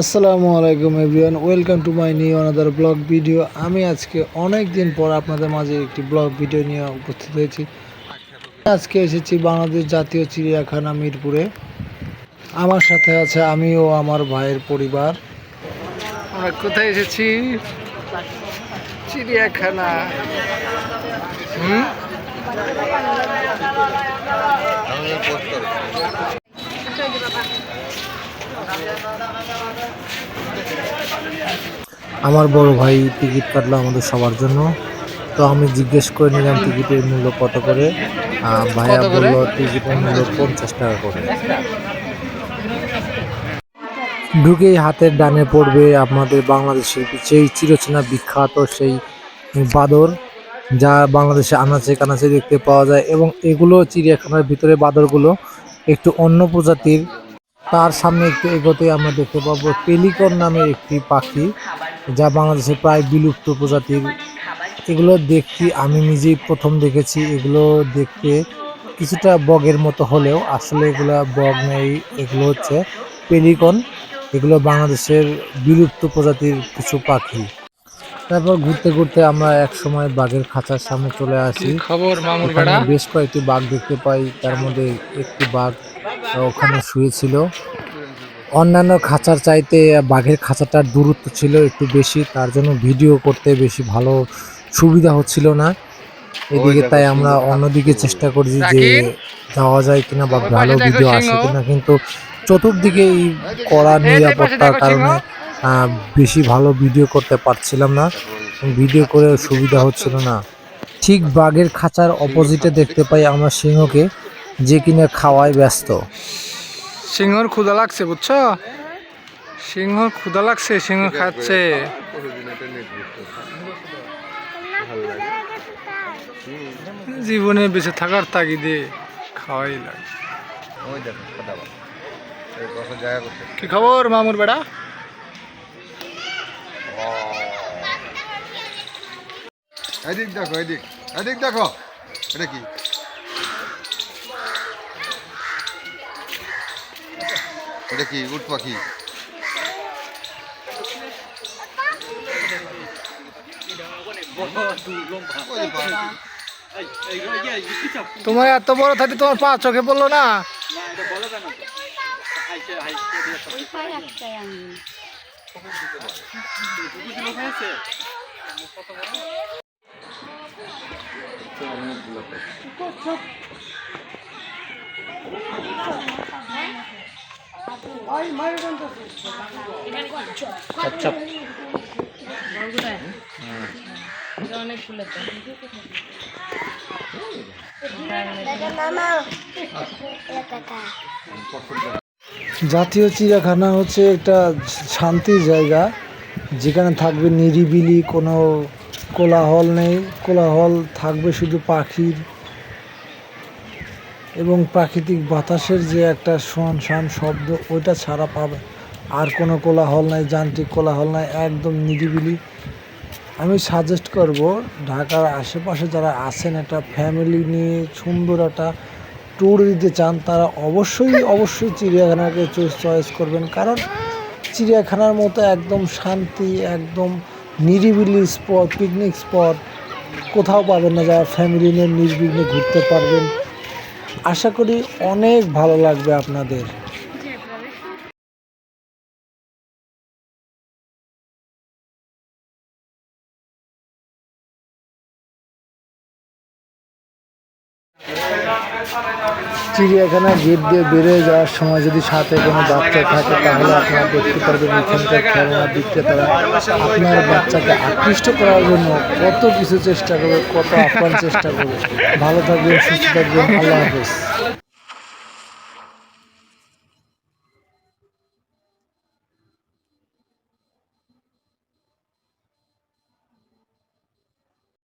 আসসালামু আলাইকুম everyone welcome to my new another blog video. আমি আজকে অনেক দিন পর আপনাদের মাঝে একটি ব্লগ ভিডিও নিয়ে উপস্থিত হয়েছি। আজকে এসেছি বাংলাদেশ জাতীয় চিড়িয়াখানা মিরপুরে। আমার সাথে আছে আমি ও আমার ভাইয়ের পরিবার। আমরা কোথায় এসেছি? চিড়িয়াখানা। হুম? আমার বড় ভাই টিকিট কাটলো আমাদের সবার জন্য। তো আমি জিজ্ঞেস করে নিলাম টিকিটের মূল্য কত করে। ভাইয়া বলল টিকিটের মূল্য পঞ্চাশ টাকা করে। ঢুকেই হাতের ডানে পড়বে আপনাদের বাংলাদেশের সেই চিরচেনা বিখ্যাত সেই বাদর যা বাংলাদেশে আনাচে কানাচে দেখতে পাওয়া যায় এবং এগুলো চিড়িয়াখানার ভিতরে বাদরগুলো একটু অন্য প্রজাতির। তার সামনে একটু এগোতে আমরা দেখতে পাবো পেলিকন নামে একটি পাখি। যা বাংলাদেশে প্রায় বিলুপ্ত প্রজাতির। এগুলো দেখতে আমি নিজেই প্রথম দেখেছি। এগুলো দেখতে কিছুটা বগের মতো হলেও আসলে এগুলা বগ নেই। এগুলো হচ্ছে পেলিকন। এগুলো বাংলাদেশের বিলুপ্ত প্রজাতির কিছু পাখি। তারপর ঘুরতে ঘুরতে আমরা এক সময় বাঘের খাঁচার সামনে চলে আসি। বেশ কয়েকটি বাঘ দেখতে পাই। তার মধ্যে একটি বাঘ ওখানে শুয়েছিল। অন্যান্য খাঁচার চাইতে বাঘের খাঁচাটার দূরত্ব ছিল একটু বেশি তার জন্য ভিডিও করতে বেশি ভালো সুবিধা হচ্ছিল না। এদিকে তাই আমরা অন্যদিকে চেষ্টা করছি যে যাওয়া যায় কিনা বা ভালো ভিডিও আসে। কিনা কিন্তু চতুর্দিকে এই কড়া নিরাপত্তার কারণে বেশি ভালো ভিডিও করতে পারছিলাম না। ভিডিও করে সুবিধা হচ্ছিল না। ঠিক বাঘের খাঁচার অপোজিটে দেখতে পাই আমরা সিংহকে যে কিনা খাওয়ায় ব্যস্ত। সিংহর ক্ষুদা লাগছে বুঝছ? সিংহর ক্ষুদা লাগছে সিংহ খাচ্ছে। জীবনে বেঁচে থাকার তাগিদে খাওয়াই লাগে। কি খবর মামুর বেড়া? এদিক দেখো এদিক। এদিক দেখো। এটা কি? কি উট পাখি? তোমার এত বড় থাকতে তোমার পা চোখে পড়ল না? অনেক ফুলে জাতীয় চিড়িয়াখানা হচ্ছে একটা শান্তির জায়গা যেখানে থাকবে নিরিবিলি কোনো কোলাহল নেই। কোলাহল থাকবে শুধু পাখির এবং প্রাকৃতিক বাতাসের যে একটা শন শান শব্দ, ওইটা ছাড়া পাবে। আর কোনো কোলাহল নাই, যান্ত্রিক কোলাহল নাই, একদম নিরিবিলি। আমি সাজেস্ট করব, ঢাকার আশেপাশে যারা আছেন, একটা ফ্যামিলি নিয়ে সুন্দর একটা ট্যুর দিতে চান, তারা অবশ্যই অবশ্যই চিড়িয়াখানাকে চয়েস করবেন। কারণ চিড়িয়াখানার মতো একদম শান্তি, একদম নিরিবিলি স্পট পিকনিক স্পট কোথাও পাবেন না, যারা ফ্যামিলি নিয়ে নির্বিঘ্নে ঘুরতে পারবেন। আশা করি অনেক ভালো লাগবে আপনাদের। চিড়িয়াখানা গেট দিয়ে বেরিয়ে যাওয়ার সময় যদি সাথে কোনো বাচ্চা থাকে, তাহলে আপনারা দেখতে পারবেন এখানকার খেলনা বিক্রেতারা আপনার বাচ্চাকে আকৃষ্ট করার জন্য কত কিছু চেষ্টা করবে, কত আপ্রাণ চেষ্টা করবে। ভালো থাকবেন, সুস্থ থাকবেন, আল্লাহ হাফেজ।